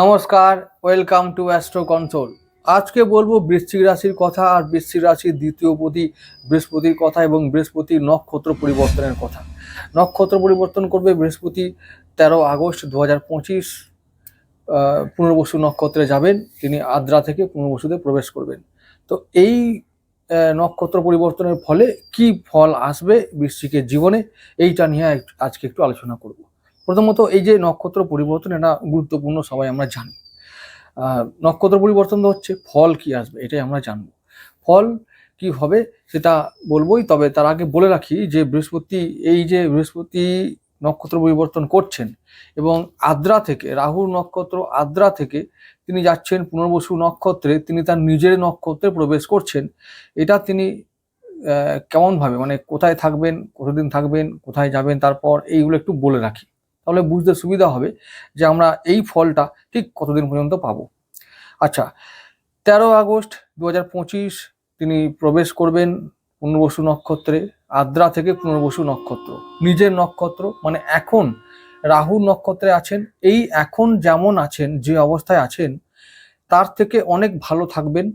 নমস্কার, welcome to astro control আজকে বলব বৃশ্চিক রাশির কথা আর বৃশ্চিক রাশির দ্বিতীয় পতি, বৃহস্পতির কথা এবং বৃহস্পতির নক্ষত্র পরিবর্তনের কথা। নক্ষত্র পরিবর্তন করবে বৃহস্পতি তেরো আগস্ট দু হাজার পঁচিশ পুনর্বসু নক্ষত্রে যাবেন। তিনি আদ্রা থেকে পুনর্বসুতে প্রবেশ করবেন। তো এই নক্ষত্র পরিবর্তনের ফলে কি ফল আসবে বৃশ্চিকের জীবনে, এইটা নিয়ে আজকে একটু আলোচনা করব। প্রথমত এই যে নক্ষত্র পরিবর্তন, এটা গুরুত্বপূর্ণ সবাই আমরা জানি। নক্ষত্র পরিবর্তন তো হচ্ছে, ফল কি আসবে, এটাই আমরা জানব। ফল কি হবে সেটা বলবোই, তবে তার আগে বলে রাখি যে বৃহস্পতি, এই যে বৃহস্পতি নক্ষত্র পরিবর্তন করছেন এবং আদ্রা থেকে, রাহুর নক্ষত্র আদ্রা থেকে তিনি যাচ্ছেন পুনর্বসু নক্ষত্রে, তিনি তার নিজের নক্ষত্রে প্রবেশ করছেন। এটা তিনি কেমনভাবে মানে কোথায় থাকবেন, কতদিন থাকবেন, কোথায় যাবেন, তারপর এইগুলো একটু বলে রাখি। তাহলে বুঝতে সুবিধা হবে যে আমরা এই ফলটা ঠিক কতদিন পর্যন্ত পাবো। আচ্ছা তেরো আগস্ট দু তিনি প্রবেশ করবেন পুনর্বসু নক্ষত্রে, আদ্রা থেকে পুনর্বসু নক্ষত্র, নিজের নক্ষত্র মানে এখন রাহু নক্ষত্রে আছেন, এই এখন যেমন আছেন, যে অবস্থায় আছেন, তার থেকে অনেক ভালো থাকবেন,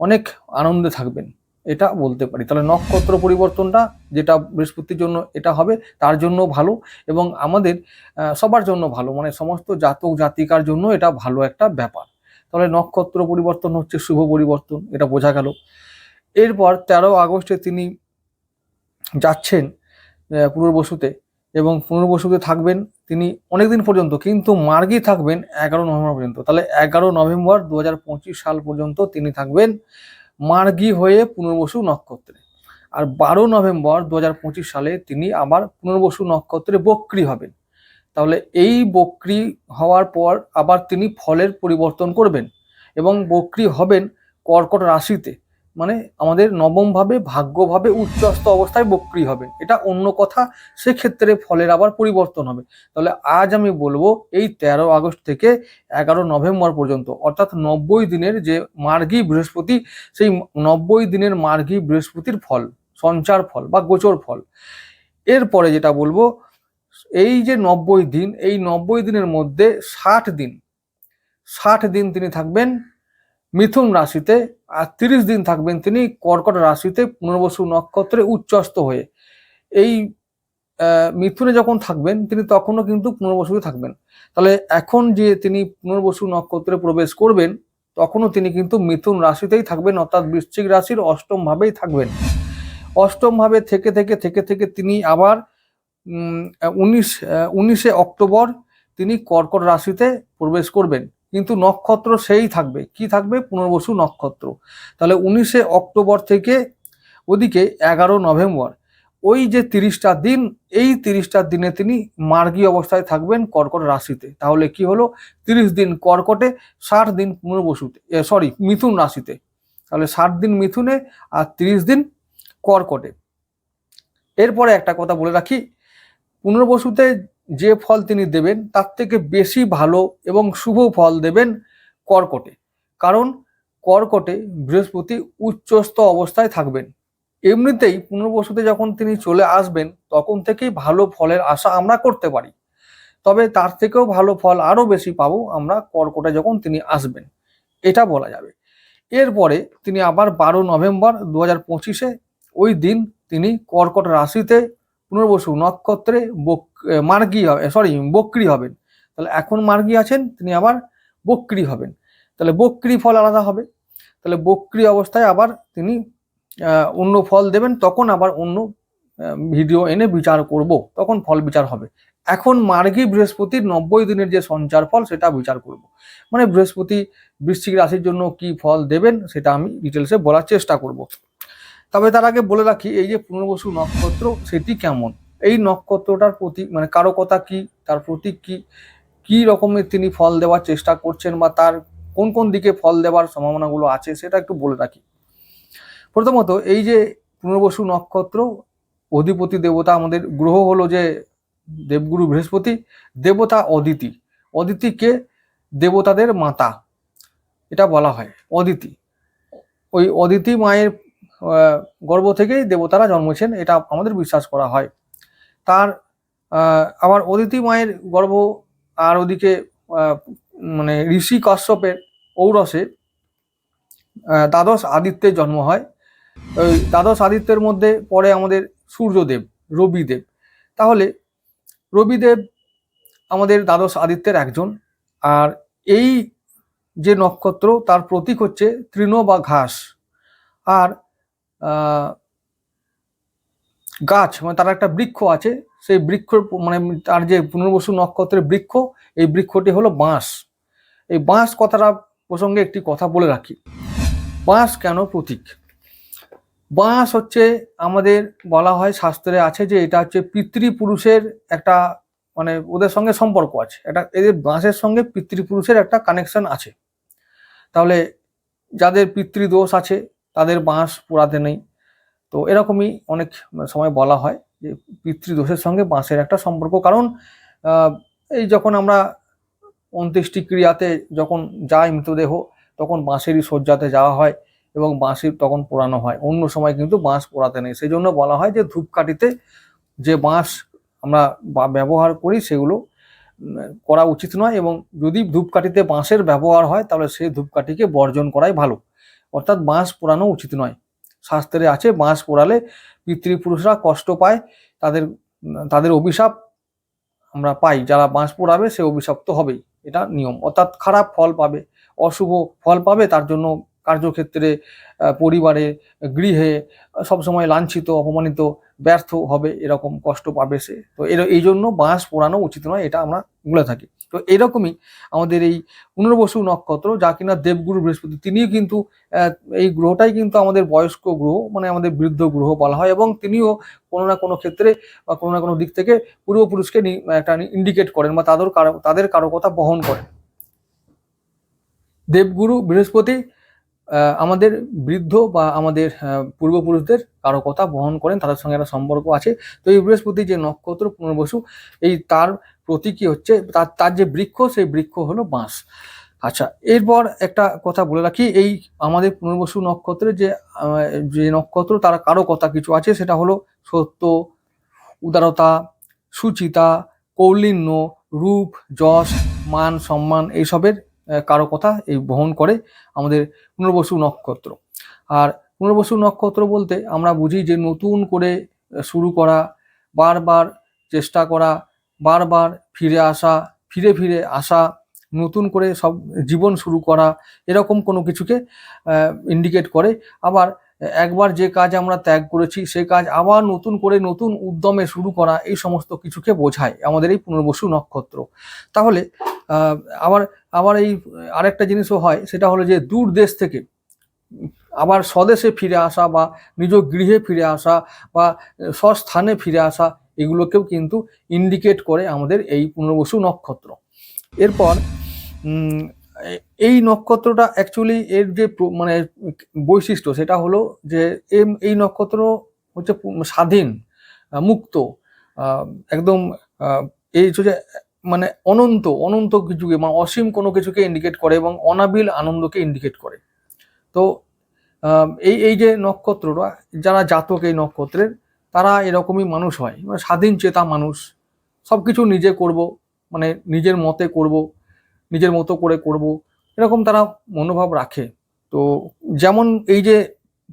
অনেক আনন্দে থাকবেন। এটা বলতে পারি। তাহলে নক্ষত্র পরিবর্তনটা যেটা বৃহস্পতির জন্য এটা হবে, তার জন্য ভালো এবং আমাদের সবার জন্য ভালো। মানে সমস্ত জাতক জাতিকার জন্য এটা ভালো একটা ব্যাপার। তাহলে নক্ষত্র পরিবর্তন হচ্ছে শুভ পরিবর্তন, এটা বোঝা গেল। এরপর তেরো আগস্টে তিনি যাচ্ছেন পুনর্বসুতে এবং পুনর্বসুতে থাকবেন তিনি অনেকদিন পর্যন্ত, কিন্তু মার্গী থাকবেন এগারো নভেম্বর পর্যন্ত। তাহলে এগারো নভেম্বর দু হাজার পঁচিশ সাল পর্যন্ত তিনি থাকবেন মার্গী হয়ে পুনর্বসু নক্ষত্রে। আর বারো নভেম্বর দু হাজার পঁচিশ সালে তিনি আবার পুনর্বসু নক্ষত্রে বক্রি হবেন। তাহলে এই বক্রি হওয়ার পর আবার তিনি ফলের পরিবর্তন করবেন এবং বক্রি হবেন কর্কট রাশিতে। মানে আমাদের নবমভাবে, ভাগ্যভাবে উচ্চস্ত অবস্থায় বক্রি হবে। এটা অন্য কথা, সেক্ষেত্রে ফলের আবার পরিবর্তন হবে। তাহলে আজ আমি বলব, এই তেরো আগস্ট থেকে এগারো নভেম্বর পর্যন্ত, অর্থাৎ নব্বই দিনের যে মার্গী বৃহস্পতি, সেই নব্বই দিনের মার্গী বৃহস্পতির ফল, সঞ্চার ফল বা গোচর ফল। এরপরে যেটা বলব, এই যে নব্বই দিন, এই নব্বই দিনের মধ্যে ষাট দিন ষাট দিন তিনি থাকবেন মিথুন রাশিতে আর তিরিশ দিন থাকবেন তিনি কর্কট রাশিতে পুনর্বসু নক্ষত্রে উচ্চস্ত হয়ে। এই মিথুনে যখন থাকবেন, তিনি তখনও কিন্তু পুনর্বসুতে থাকবেন। তাহলে এখন যে তিনি পুনর্বসু নক্ষত্রে প্রবেশ করবেন, তখনও তিনি কিন্তু মিথুন রাশিতেই থাকবেন, অর্থাৎ বৃশ্চিক রাশির অষ্টম ভাবেই থাকবেন। অষ্টম ভাবে থেকে থেকে থেকে থেকে তিনি আবার উনিশ উনিশে অক্টোবর তিনি কর্কট রাশিতে প্রবেশ করবেন। কিন্তু নক্ষত্র সেই থাকবে। কি থাকবে? পুনর্বসু নক্ষত্র। তাহলে উনিশে অক্টোবর থেকে ওদিকে এগারো নভেম্বর। ওই যে তিরিশটা দিন, এই তিরিশটা দিনে তিনি মার্গী অবস্থায় থাকবেন কর্কট রাশিতে। তাহলে কি হলো? তিরিশ দিন কর্কটে, ষাট দিন পুনর্বসুতে সরি, মিথুন রাশিতে। তাহলে ষাট দিন মিথুনে আর তিরিশ দিন কর্কটে। এরপরে একটা কথা বলে রাখি। পুনর্বসুতে যে ফল তিনি দেবেন, তার থেকে বেশি ভালো এবং শুভ ফল দেবেন কর্কটে। কারণ কর্কটে বৃহস্পতি উচ্চস্থ অবস্থায় থাকবেন। এমনিতেই পুনর্বসুতে যখন তিনি চলে আসবেন, তখন থেকেই ভালো ফলের আশা আমরা করতে পারি। তবে তার থেকেও ভালো ফল আরও বেশি পাবো আমরা কর্কটে যখন তিনি আসবেন। এটা বলা যাবে। এরপরে তিনি আবার বারো নভেম্বর দু হাজার পঁচিশে ওই দিন তিনি কর্কট রাশিতে পুনর্বসু নক্ষত্রে বক- এ, হবে সরি বক্রি হবেন। তাহলে এখন মার্গী আছেন তিনি আবার বক্রি হবেন। তাহলে বক্রি ফল আলাদা হবে। তাহলে বক্রি অবস্থায় আবার তিনি অন্য ফল দেবেন তখন আবার অন্য ভিডিও এনে বিচার করব। তখন ফল বিচার হবে। এখন মার্গী বৃহস্পতির নব্বই দিনের যে সঞ্চার ফল সেটা বিচার করব। মানে বৃহস্পতি বৃশ্চিক রাশির জন্য কি ফল দেবেন সেটা আমি ডিটেলসে বলার চেষ্টা করব। তবে তার আগে বলে রাখি এই যে পুনর্বসু নক্ষত্র সেটি কেমন? এই নক্ষত্রটার প্রতীক মানে কারকতা কি, তার প্রতীক কি কি রকমের তিনি ফল দেওয়ার চেষ্টা করছেন বা তার কোন কোন দিকে ফল দেওয়ার সম্ভাবনাগুলো আছে সেটা একটু বলে রাখি। প্রথমত এই যে পুনর্বসু নক্ষত্র, অধিপতি দেবতা আমাদের গ্রহ হলো যে দেবগুরু বৃহস্পতি, দেবতা অদিতি। অদিতিকে দেবতাদের মাতা। এটা বলা হয়, অদিতি। ওই অদিতি মায়ের গর্ভ থেকেই দেবতারা জন্মেছেন, এটা আমাদের বিশ্বাস করা হয়। তার আবার অদিতি মায়ের গর্ভ আর ওদিকে মানে ঋষি কাশ্যপের ঔরসে দ্বাদশ আদিত্যের জন্ম হয়। ওই দ্বাদশ আদিত্যের মধ্যে পরে আমাদের সূর্যদেব, রবিদেব। তাহলে রবিদেব আমাদের দ্বাদশ আদিত্যের একজন। আর এই যে নক্ষত্র, তার প্রতীক হচ্ছে তৃণ বা ঘাস। আর গাছ মানে তার একটা বৃক্ষ আছে, সেই বৃক্ষ মানে তার যে পুনর্বসু নক্ষত্রের বৃক্ষ, এই বৃক্ষটি হলো বাঁশ। এই বাঁশ কথাটা প্রসঙ্গে একটি কথা বলে রাখি। বাঁশ কেন প্রতীক? বাঁশ হচ্ছে আমাদের বলা হয়, শাস্ত্রে আছে যে এটা হচ্ছে পিতৃপুরুষের একটা মানে ওদের সঙ্গে সম্পর্ক আছে। এটা এদের বাঁশের সঙ্গে পিতৃপুরুষের একটা কানেকশন আছে। তাহলে যাদের পিতৃদোষ আছে, তাদের বাঁশ পোড়াতে নেই। তো এরকমই অনেক সময় বলা হয় যে পিতৃদোষের সঙ্গে বাঁশের একটা সম্পর্ক। কারণ এই যখন আমরা অন্ত্যেষ্টি ক্রিয়াতে যখন যাই মৃতদেহ, তখন বাঁশেরই শয্যাতে যাওয়া হয় এবং বাঁশি তখন পোড়ানো হয়। অন্য সময় কিন্তু বাঁশ পোড়াতে নেই। সেই জন্য বলা হয় যে ধূপকাঠিতে যে বাঁশ আমরা ব্যবহার করি সেগুলো করা উচিত নয় এবং যদি ধূপকাঠিতে বাঁশের ব্যবহার হয় তাহলে সেই ধূপকাঠিকে বর্জন করাই ভালো। অর্থাৎ বাঁশ পোড়ানো উচিত নয়। শাস্ত্রে আছে, বাঁশ পোড়ালে পিতৃপুরুষরা কষ্ট পায়, তাদের তাদের অভিশাপ আমরা পাই, যারা বাঁশ পোড়াবে সে অভিশাপ তো হবেই, এটা নিয়ম। অর্থাৎ খারাপ ফল পাবে, অশুভ ফল পাবে, তার জন্য কার্যক্ষেত্রে পরিবারে, গৃহে, সবসময় লাঞ্ছিত, অপমানিত, ব্যর্থ হবে এরকম কষ্ট পাবে সে। তো এর, এই জন্য বাঁশ পোড়ানো উচিত নয়, এটা আমরা বলে থাকি। তো এরকমই আমাদের এই পুনর্বসু নক্ষত্র, যা কিনা দেবগুরু বৃহস্পতি, তিনিও কিন্তু এই গ্রহটাই কিন্তু আমাদের বয়স্ক গ্রহ মানে আমাদের বৃদ্ধ গ্রহ বলা হয়, এবং তিনিও কোনো না কোনো ক্ষেত্রে বা কোনো না কোনো দিক থেকে পূর্বপুরুষকে একটা ইন্ডিকেট করেন বা তাদের কারও তাদের কারও কথা বহন করেন। দেবগুরু বৃহস্পতি আমাদের বৃদ্ধ বা আমাদের পূর্বপুরুষদের পূর্বপুরুষদের কথা বহন করেন, তাদের সঙ্গে একটা সম্পর্ক আছে। তো এই বৃহস্পতি যে নক্ষত্র পুনর্বসু, এই তার প্রতীকী হচ্ছে? তার তার যে বৃক্ষ, সেই বৃক্ষ হলো বাঁশ। আচ্ছা এরপর একটা কথা বলে রাখি, এই আমাদের পুনর্বসু নক্ষত্রের যে যে নক্ষত্র, তার কথা কিছু আছে? সেটা হলো সত্য, উদারতা, সুচিতা, কৌলিন্য, রূপ, যশ, মান, সম্মান, এইসবের আহ, কারকতা এই বহন করে আমাদের পুনর্বসু নক্ষত্র। আর পুনর্বসু নক্ষত্র বলতে আমরা বুঝি যে নতুন করে শুরু করা বারবার চেষ্টা করা বারবার ফিরে আসা ফিরে ফিরে আসা নতুন করে সব জীবন শুরু করা এরকম কোনো কিছুকে ইন্ডিকেট করে। আবার একবার যে কাজ আমরা ত্যাগ করেছি সেই কাজ আবার নতুন করে নতুন উদ্যমে শুরু করা এই সমস্ত কিছুকে বোঝায় আমাদের এই পুনর্বসু নক্ষত্র। তাহলে আবার আবার এই আরেকটা জিনিসও হয়, সেটা হলো যে দূর দেশ থেকে আবার স্বদেশে ফিরে আসা বা নিজ গৃহে ফিরে আসা বা স্বস্থানে ফিরে আসা, এগুলোকেও কিন্তু ইন্ডিকেট করে আমাদের এই পুনর্বসু নক্ষত্র। এরপর এই নক্ষত্রটা অ্যাকচুয়ালি এর যে মানে বৈশিষ্ট্য সেটা হলো যে এই নক্ষত্র হচ্ছে স্বাধীন মুক্ত একদম এই হচ্ছে মানে অনন্ত অনন্ত কিছুকে মানে অসীম কোনো কিছুকে ইন্ডিকেট করে এবং অনাবিল আনন্দকে ইন্ডিকেট করে। তো এই এই যে নক্ষত্ররা, যারা জাতক এই নক্ষত্রের, তারা এরকমই মানুষ হয়। মানে স্বাধীন চেতা মানুষ। সব কিছু নিজে করব মানে নিজের মতে করব, নিজের মতো করে করব, এরকম তারা মনোভাব রাখে। তো, যেমন এই যে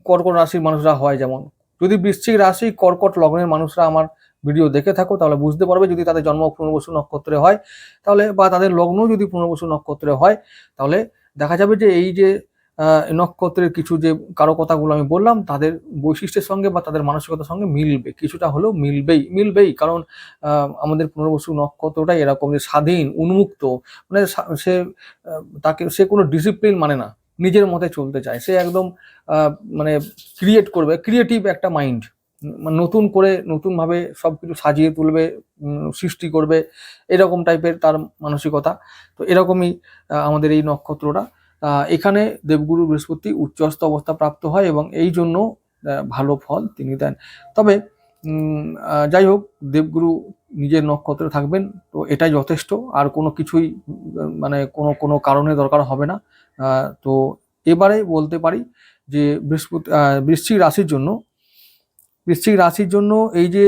কর্কট রাশির মানুষরা হয় যেমন, যদি বৃশ্চিক রাশি কর্কট লগ্নের মানুষরা আমার ভিডিও দেখে থাকো, তাহলে বুঝতে পারবে যদি তাদের জন্ম পুনর্বসু নক্ষত্রে হয়। তাহলে বা তাদের লগ্ন যদি পুনর্বসু নক্ষত্রে হয়, তাহলে দেখা যাবে যে এই যে নক্ষত্রের কিছু যে কারও কথাগুলো আমি বললাম, তাদের বৈশিষ্ট্যের সঙ্গে বা তাদের মানসিকতার সঙ্গে মিলবে। কিছুটা হলেও মিলবেই মিলবেই। কারণ আমাদের পুনর্বসু নক্ষত্রটাই এরকম যে স্বাধীন, উন্মুক্ত। মানে সে তাকে, সে কোনো ডিসিপ্লিন মানে না। নিজের মতে চলতে চায়। সে একদম মানে ক্রিয়েট করবে ক্রিয়েটিভ একটা মাইন্ড নতুন করে নতুনভাবে সব কিছু সাজিয়ে তুলবে সৃষ্টি করবে, এরকম টাইপের তার মানসিকতা। তো এরকমই আমাদের এই নক্ষত্রটা এখানে দেবগুরু বৃহস্পতি উচ্চস্থ অবস্থা প্রাপ্ত হয় এবং এই জন্য ভালো ফল তিনি দেন। তবে যাই হোক, দেবগুরু নিজের নক্ষত্রে থাকবেন, তো এটাই যথেষ্ট। আর কোনো কিছুই মানে কোনো কোনো কারণে দরকার হবে না। তো এবারে বলতে পারি যে বৃহস্পতি বৃশ্চিক রাশির জন্য বৃশ্চিক রাশির জন্য এই যে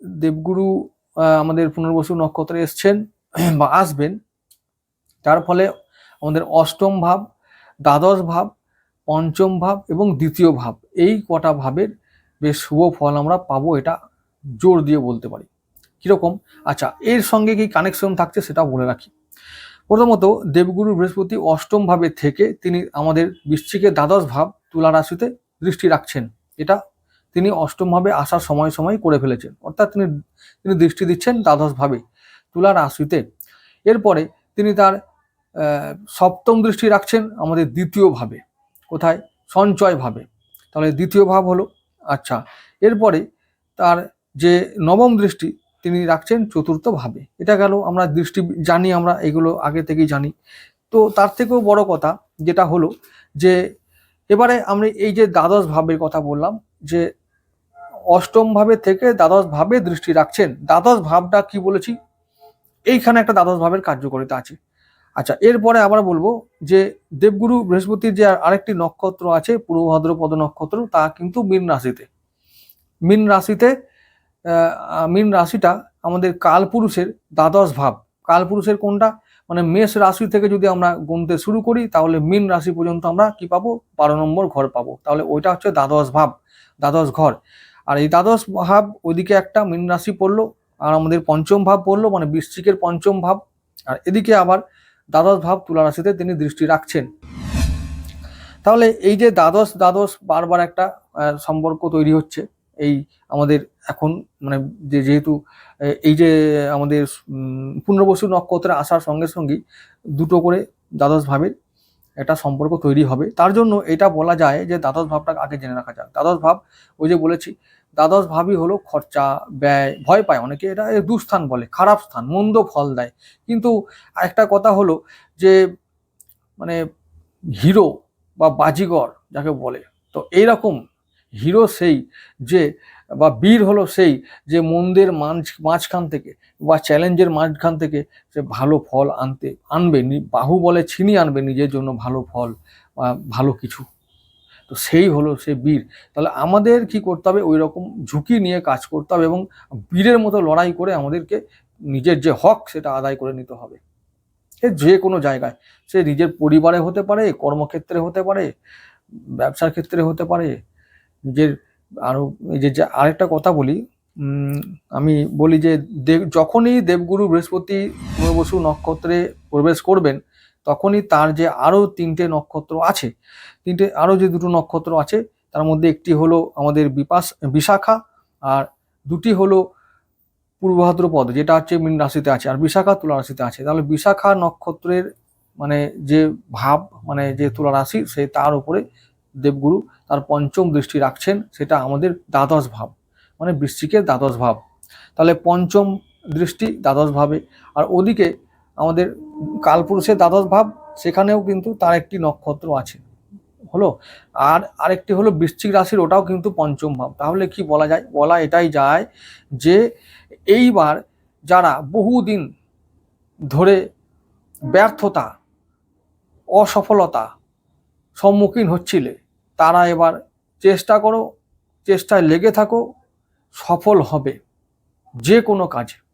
দেবগুরু আমাদের পুনর্বসু নক্ষত্রে এসছেন বা আসবেন তার ফলে আমাদের অষ্টম ভাব, দ্বাদশ ভাব, পঞ্চম ভাব এবং দ্বিতীয় ভাব, এই কটা ভাবের বেশ শুভ ফল আমরা পাবো এটা জোর দিয়ে বলতে পারি। কীরকম? আচ্ছা এর সঙ্গে কি কানেকশন থাকছে সেটা বলে রাখি। প্রথমত, দেবগুরু বৃহস্পতি অষ্টম ভাবে থেকে তিনি আমাদের বৃশ্চিকের দ্বাদশ ভাব তুলা রাশিতে দৃষ্টি রাখছেন। এটা তিনি অষ্টমভাবে আসার সময় সময় করে ফেলেছেন। অর্থাৎ তিনি তিনি দৃষ্টি দিচ্ছেন দ্বাদশ ভাবে তুলা রাশিতে এরপরে তিনি তার সপ্তম দৃষ্টি রাখছেন আমাদের দ্বিতীয় ভাবে কোথায়? সঞ্চয় ভাবে তাহলে দ্বিতীয় ভাব হলো আচ্ছা এরপরে তার যে নবম দৃষ্টি, তিনি রাখছেন চতুর্থ ভাবে এটা গেল, আমরা দৃষ্টি জানি, আমরা এগুলো আগে থেকেই জানি। তো তার থেকেও বড় কথা যেটা হলো যে, এবারে আমরা এই যে দ্বাদশ ভাবের কথা বললাম, যে অষ্টম ভাবে থেকে দ্বাদশ ভাবে দৃষ্টি রাখছেন। দ্বাদশ ভাবটা কি বলেছি? এইখানে একটা দ্বাদশ ভাবের কার্যকারিতা আছে। আচ্ছা এরপরে আবার বলব যে দেবগুরু বৃহস্পতির যে আরেকটি নক্ষত্র আছে পূর্ব ভাদ্রপদ নক্ষত্র, তা কিন্তু মীন রাশিতে। মীন রাশিতে মীন রাশিটা আমাদের কালপুরুষের দ্বাদশ ভাব কালপুরুষের কোনটা? মানে মেষ রাশি থেকে যদি আমরা গুনতে শুরু করি, তাহলে মীন রাশি পর্যন্ত আমরা কি পাবো? বারো নম্বর ঘর পাবো। তাহলে ওইটা হচ্ছে দ্বাদশ ভাব দ্বাদশ ঘর। আর এই দ্বাদশ ভাব ওইদিকে একটা মীন রাশি পড়ল, আর আমাদের পঞ্চম ভাব পড়ল মানে বৃশ্চিকের পঞ্চম ভাব। আর এদিকে আবার দ্বাদশ ভাব তুলা রাশিতে তিনি দৃষ্টি রাখছেন। তাহলে এই যে দ্বাদশ দ্বাদশ বারবার একটা সম্পর্ক তৈরি হচ্ছে, এই আমাদের এখন মানে যে যেহেতু এই যে আমাদের পুনর্বসু নক্ষত্রে আসার সঙ্গে সঙ্গেই দুটো করে দ্বাদশ ভাবের একটা সম্পর্ক তৈরি হবে। তার জন্য এটা বলা যায় যে দ্বাদশ ভাবটা আগে জেনে রাখা যাক। দ্বাদশ ভাব ওই যে বলেছি দ্বাদশ ভাবি হলো খরচা, ব্যয়, ভয় পায়। অনেকে এটা দুস্থান বলে, খারাপ স্থান, মন্দ ফল দেয়। কিন্তু একটা কথা হলো যে মানে হিরো বা বাজিগর যাকে বলে, তো এইরকম হিরো সেই যে, বা বীর হলো সেই যে মন্দের মাঝ মাঝখান থেকে বা চ্যালেঞ্জের মাঝখান থেকে সে ভালো ফল আনতে, আনবে। বাহু বলে ছিনিয়ে আনবে নিজের জন্য ভালো ফল বা ভালো কিছু। তো সেই হলো সে বীর। তাহলে আমাদের কি করতে হবে? ওই রকম ঝুঁকি নিয়ে কাজ করতে হবে এবং বীরের মতো লড়াই করে আমাদেরকে নিজের যে হক সেটা আদায় করে নিতে হবে। সে যে কোনো জায়গায়। সে নিজের পরিবারে হতে পারে, কর্মক্ষেত্রে হতে পারে, ব্যবসার ক্ষেত্রে হতে পারে, নিজের আরও যে আরেকটা কথা বলি আমি বলি যে, দেব, যখনই দেবগুরু বৃহস্পতি পুনর্বসু নক্ষত্রে প্রবেশ করবেন তখনই তার যে আরও তিনটে নক্ষত্র আছে, তিনটে আরও যে দুটো নক্ষত্র আছে, তার মধ্যে একটি হলো আমাদের বিপাস, বিশাখা আর দুটি হলো পূর্ব ভাদ্রপদ যেটা হচ্ছে মীন রাশিতে আছে আর বিশাখা তুলা রাশিতে আছে। তাহলে বিশাখা নক্ষত্রের মানে যে ভাব মানে যে তুলা রাশি, সে তার উপরে দেবগুরু তার পঞ্চম দৃষ্টি রাখছেন, সেটা আমাদের দ্বাদশ ভাব মানে বৃশ্চিকের দ্বাদশ ভাব। তাহলে পঞ্চম দৃষ্টি দ্বাদশ ভাবে। আর ওদিকে আমাদের কালপুরুষের দ্বাদশ ভাব, সেখানেও কিন্তু তার একটি নক্ষত্র আছে। হলো? আর আরেকটি হলো বৃশ্চিক রাশির, ওটাও কিন্তু পঞ্চম ভাব। তাহলে কি বলা যায়? বলা এটাই যায় যে এইবার যারা বহুদিন ধরে ব্যর্থতা, অসফলতা সম্মুখীন হচ্ছিলে, তারা এবার চেষ্টা করো, চেষ্টায় লেগে থাকো, সফল হবে। যে কোনো কাজে।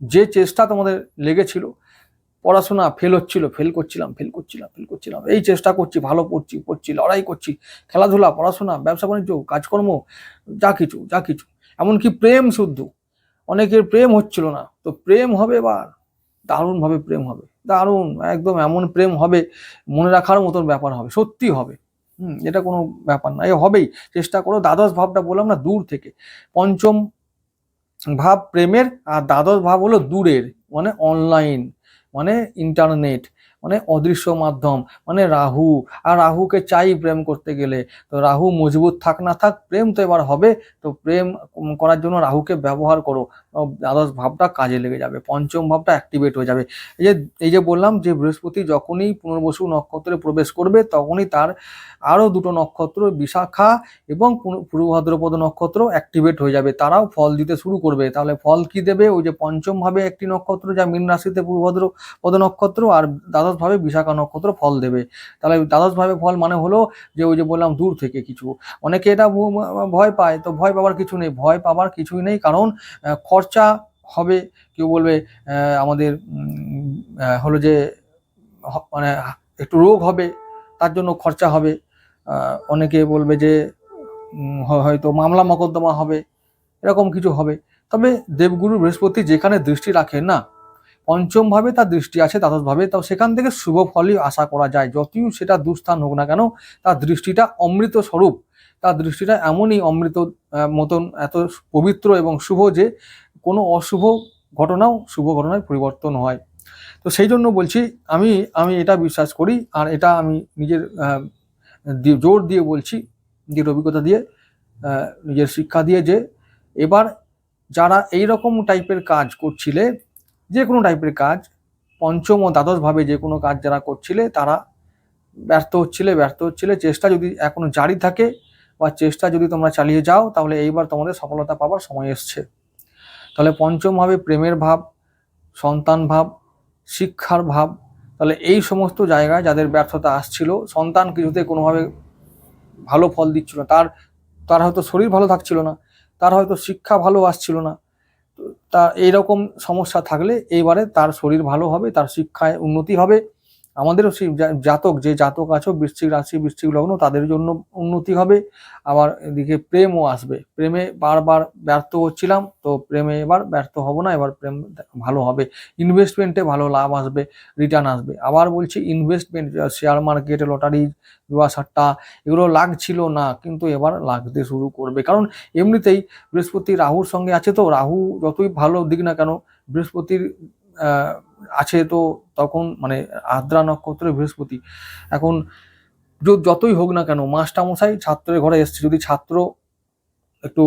যে চেষ্টা তোমাদের লেগেছিল পড়াশোনা ফেল হচ্ছিল ফেল করছিলাম ফেল করছিলাম ফেল করছিলাম। এই চেষ্টা করছি, ভালো পড়ছি পড়ছি, লড়াই করছি, খেলাধুলা, পড়াশোনা, ব্যবসা, বাণিজ্য, কাজকর্ম, যা কিছু যা কিছু। এমনকি প্রেম শুদ্ধ। অনেকের প্রেম হচ্ছিল না। তো প্রেম হবে এবার। দারুণভাবে প্রেম হবে। দারুণ, একদম এমন প্রেম হবে, মনে রাখার মতন ব্যাপার হবে, সত্যি হবে। হুম, এটা কোনো ব্যাপার না। এ হবেই। চেষ্টা করো। দ্বাদশ ভাবটা বললাম না, দূর থেকে। পঞ্চম ভাব প্রেমের, আর দ্বাদশ ভাব হলো দূরের মানে অনলাইন মানে ইন্টারনেট মানে অদৃশ্য মাধ্যম মানে রাহু। আর রাহুকে চাই প্রেম করতে গেলে। তো রাহু মজবুত থাক না থাক, প্রেম তো এবার হবে। তো প্রেম করার জন্য রাহুকে ব্যবহার করো। দ্বাদশ ভাবটা কাজে লেগে যাবে পঞ্চম ভাবটা অ্যাক্টিভেট হয়ে যাবে। এই যে এই যে বললাম যে বৃহস্পতি যখনই পুনর্বসু নক্ষত্রে প্রবেশ করবে তখনই তার আরও দুটো নক্ষত্র বিশাখা এবং পূর্ব- পূর্ব ভাদ্রপদ নক্ষত্র অ্যাক্টিভেট হয়ে যাবে। তারাও ফল দিতে শুরু করবে। তাহলে ফল কি দেবে? ওই যে পঞ্চম ভাবে একটি নক্ষত্র যা মীন রাশিতে পূর্ব ভাদ্রপদ নক্ষত্র আর দ্বাদশ ভাবে বিশাখা নক্ষত্র ফল দেবে। তাহলে দ্বাদশ ভাবে ফল মানে হলো যে ওই যে বললাম দূর থেকে কিছু। অনেকে এটা ভয় পায় তো ভয় পাওয়ার কিছু নেই। ভয় পাওয়ার কিছুই নেই কারণ আহ, খরচা হবে। কেউ বলবে আমাদের হলো যে মানে একটু রোগ হবে, তার জন্য খরচা হবে। অনেকে বলবে যে হয়তো মামলা মকদ্দমা হবে, এরকম কিছু হবে। তবে দেবগুরু বৃহস্পতি যেখানে দৃষ্টি রাখেন না, পঞ্চমভাবে তার দৃষ্টি আছে দ্বাদশ ভাবে তো সেখান থেকে শুভ ফলই আশা করা যায়। যতই সেটা দুস্থান হোক না কেন, তার দৃষ্টিটা অমৃত স্বরূপ। তার দৃষ্টিটা এমনই অমৃত মতন, এত পবিত্র এবং শুভ যে কোনো অশুভ ঘটনাও শুভ ঘটনায় পরিবর্তন হয়। তো সেই জন্য বলছি, আমি আমি এটা বিশ্বাস করি আর এটা আমি নিজের জোর দিয়ে বলছি, নিজের অভিজ্ঞতা দিয়ে নিজের শিক্ষা দিয়ে যে এবার যারা এই রকম টাইপের কাজ করছিলে, যে কোনো টাইপের কাজ, পঞ্চম ও দ্বাদশ ভাবে যে কোনো কাজ যারা করছিলে, তারা ব্যর্থ হচ্ছিলে ব্যর্থ হচ্ছিলে। চেষ্টা যদি এখনও জারি থাকে বা চেষ্টা যদি তোমরা চালিয়ে যাও, তাহলে এইবার তোমাদের সফলতা পাওয়ার সময় এসছে। তাহলে পঞ্চম ভাবে প্রেমের ভাব, সন্তান ভাব, শিক্ষার ভাব। তাহলে এই সমস্ত জায়গায় যাদের ব্যর্থতা আসছিল, সন্তান কিছুতে কোনোভাবে ভালো ফল দিচ্ছিল না। তার তার হয়তো শরীর ভালো থাকছিল না, তার হয়তো শিক্ষা ভালো আসছিল না। তো তা এইরকম সমস্যা থাকলে এইবারে তার শরীর ভালো হবে, তার শিক্ষায় উন্নতি হবে। আমাদেরও সেই জাতক, যে জাতক আছো, বৃশ্চিক রাশি, বৃশ্চিক লগ্ন, তাদের জন্য উন্নতি হবে। আবার এদিকে প্রেমও আসবে। প্রেমে বারবার ব্যর্থ হচ্ছিলাম, তো প্রেমে এবার ব্যর্থ হব না, এবার প্রেম ভালো হবে। ইনভেস্টমেন্টে ভালো লাভ আসবে রিটার্ন আসবে। আবার বলছি ইনভেস্টমেন্ট শেয়ার মার্কেট লটারি জুয়া সাট্টা, এগুলো লাগছিল না, কিন্তু এবার লাগতে শুরু করবে। কারণ এমনিতেই বৃহস্পতি রাহুর সঙ্গে আছে তো, রাহু যতই ভালো দিক না কেন, বৃহস্পতির আছে তো তখন মানে আদ্রা নক্ষত্রে বৃহস্পতি। এখন যতই হোক না কেন, মাস্টারমশাই ছাত্রের ঘরে এসছে। যদি ছাত্র একটু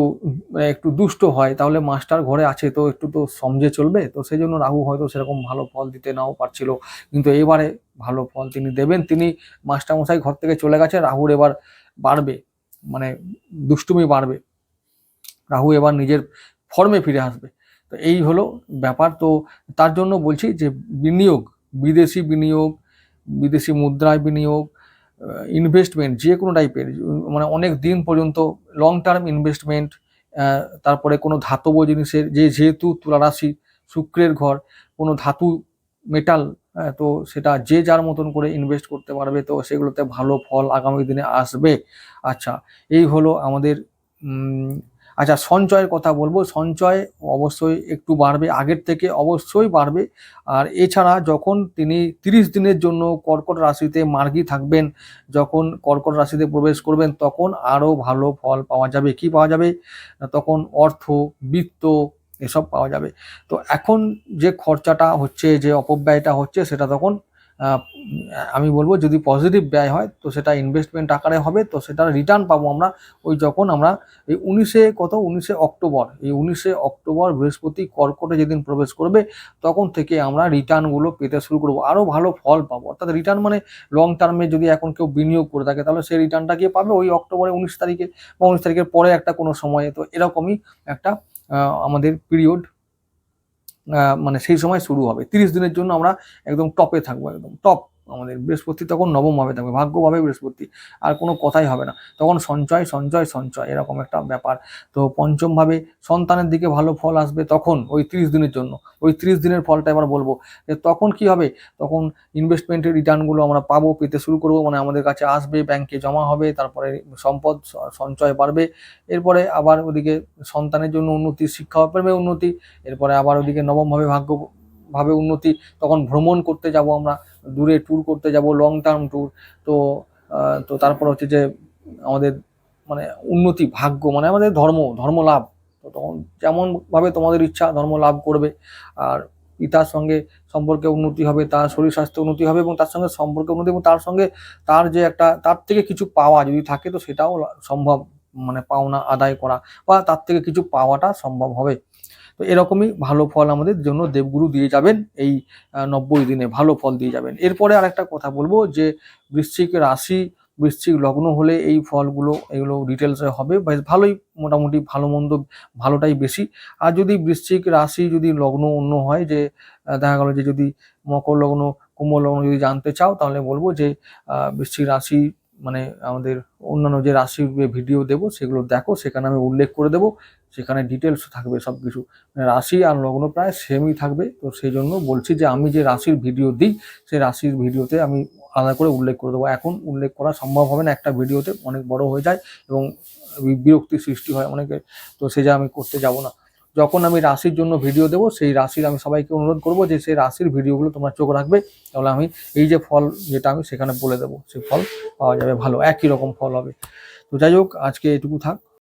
মানে একটু দুষ্ট হয়, তাহলে মাস্টার ঘরে আছে তো একটু তো সমঝে চলবে। তো সেই জন্য রাহু হয়তো সেরকম ভালো ফল দিতে নাও পারছিল। কিন্তু এবারে ভালো ফল তিনি দেবেন। তিনি মাস্টারমশাই ঘর থেকে চলে গেছে। রাহুর এবার বাড়বে মানে দুষ্টুমি বাড়বে। রাহু এবার নিজের ফর্মে ফিরে আসবে। তো এই হলো ব্যাপার। তো তার জন্য বলছি যে বিনিয়োগ, বিদেশি বিনিয়োগ, বিদেশি মুদ্রায় বিনিয়োগ ইনভেস্টমেন্ট যে কোনো টাইপের মানে অনেক দিন পর্যন্ত লং টার্ম ইনভেস্টমেন্ট তারপরে কোনো ধাতব জিনিসের যে যেহেতু তুলারাশি, শুক্রের ঘর, কোনো ধাতু মেটাল তো সেটা যে যার মতন করে ইনভেস্ট করতে পারবে, তো সেগুলোতে ভালো ফল আগামী দিনে আসবে। আচ্ছা এই হলো আমাদের আচ্ছা সঞ্চয়ের কথা বলব। সঞ্চয় অবশ্যই একটু বাড়বে, আগের থেকে অবশ্যই বাড়বে। আর এছাড়া যখন তিনি তিরিশ দিনের জন্য কর্কট রাশিতে মার্গী থাকবেন, যখন কর্কট রাশিতে প্রবেশ করবেন, তখন আরও ভালো ফল পাওয়া যাবে। কি পাওয়া যাবে? তখন অর্থ, বৃত্ত এসব পাওয়া যাবে। তো এখন যে খরচাটা হচ্ছে, যে অপব্যয়টা হচ্ছে, সেটা তখন আমি বলব যদি পজিটিভ ব্যয় হয়, তো সেটা ইনভেস্টমেন্ট আকারে হবে, তো সেটা রিটার্ন পাবো আমরা ওই যখন আমরা এই উনিশে কত? উনিশে অক্টোবর। এই উনিশে অক্টোবর বৃহস্পতি কর্কটে যেদিন প্রবেশ করবে, তখন থেকে আমরা রিটার্নগুলো পেতে শুরু করব। আরও ভালো ফল পাবো। অর্থাৎ রিটার্ন মানে লং টার্মে যদি এখন কেউ বিনিয়োগ করে থাকে, তাহলে সেই রিটার্নটা গিয়ে পাবে ওই অক্টোবরে উনিশ তারিখে বা উনিশ তারিখের পরে একটা কোনো সময়ে। তো এরকমই একটা আমাদের পিরিয়ড মানে সেই সময় শুরু হবে। তিরিশ দিনের জন্য আমরা একদম টপে থাকব একদম টপ আমাদের বৃহস্পতি তখন নবমভাবে থাকবে ভাগ্যভাবে বৃহস্পতি, আর কোনো কথাই হবে না। তখন সঞ্চয় সঞ্চয় সঞ্চয়, এরকম একটা ব্যাপার। তো পঞ্চমভাবে সন্তানের দিকে ভালো ফল আসবে তখন, ওই তিরিশ দিনের জন্য। ওই তিরিশ দিনের ফলটা এবার বলব, যে তখন কি হবে? তখন ইনভেস্টমেন্টের রিটার্নগুলো আমরা পাবো, পেতে শুরু করব মানে আমাদের কাছে আসবে ব্যাংকে জমা হবে, তারপরে সম্পদ সঞ্চয় বাড়বে। এরপরে আবার ওদিকে সন্তানের জন্য উন্নতি, শিক্ষা প্রেমে উন্নতি। এরপরে আবার ওদিকে নবমভাবে ভাগ্য ভাবে উন্নতি, তখন ভ্রমণ করতে যাব আমরা, দূরে ট্যুর করতে যাব লং টার্ম ট্যুর তো তো তারপর হচ্ছে যে আমাদের মানে উন্নতি, ভাগ্য মানে আমাদের ধর্ম ধর্ম লাভ, তো তখন যেমন ভাবে তোমাদের ইচ্ছা ধর্ম লাভ করবে, আর পিতার সঙ্গে সম্পর্কে উন্নতি হবে, তার শরীর স্বাস্থ্য উন্নতি হবে এবং তার সঙ্গে সম্পর্কে উন্নতি এবং তার সঙ্গে তার যে একটা, তার থেকে কিছু পাওয়া যদি থাকে তো সেটাও সম্ভব মানে পাওনা আদায় করা বা তার থেকে কিছু পাওয়াটা সম্ভব হবে। তো এরকমই ভালো ফল আমাদের জন্য দেবগুরু দিয়ে যাবেন এই নব্বই দিনে ভালো ফল দিয়ে যাবেন। এরপরে আরেকটা কথা বলব যে বৃশ্চিক রাশি, বৃশ্চিক লগ্ন হলে এই ফলগুলো, এগুলো ডিটেলসে হবে। বেশ ভালোই, মোটামুটি ভালো মন্দ, ভালোটাই বেশি। আর যদি বৃশ্চিক রাশি যদি লগ্ন অন্য হয় যে দেখা গেলো যে যদি মকর লগ্ন, কুম্ভ লগ্ন যদি জানতে চাও তাহলে বলব যে বৃশ্চিক রাশি মানে আমাদের অন্যান্য যে রাশির ভিডিও দেবো, সেগুলো দেখো, সেখানে আমি উল্লেখ করে দেবো, সেখানে ডিটেলস থাকবে সব কিছু মানে রাশি আর লগ্ন প্রায় সেমই থাকবে, তো সেই জন্য বলছি যে আমি যে রাশির ভিডিও দিই, সেই রাশির ভিডিওতে আমি আলাদা করে উল্লেখ করে দেবো। এখন উল্লেখ করা সম্ভব হবে না একটা ভিডিওতে, অনেক বড় হয়ে যায় এবং বি- বিরক্তির সৃষ্টি হয় অনেকে তো সে যা আমি করতে যাব না। যখন আমি রাশির জন্য ভিডিও দেবো, সেই রাশির আমি সবাইকে অনুরোধ করব যে সেই রাশির ভিডিওগুলো তোমরা চোখ রাখবে, তাহলে আমি এই যে ফল যেটা আমি সেখানে বলে দেবো, সেই ফল পাওয়া যাবে ভালো, একই রকম ফল হবে। তো যাই হোক, আজকে এটুকু থাক।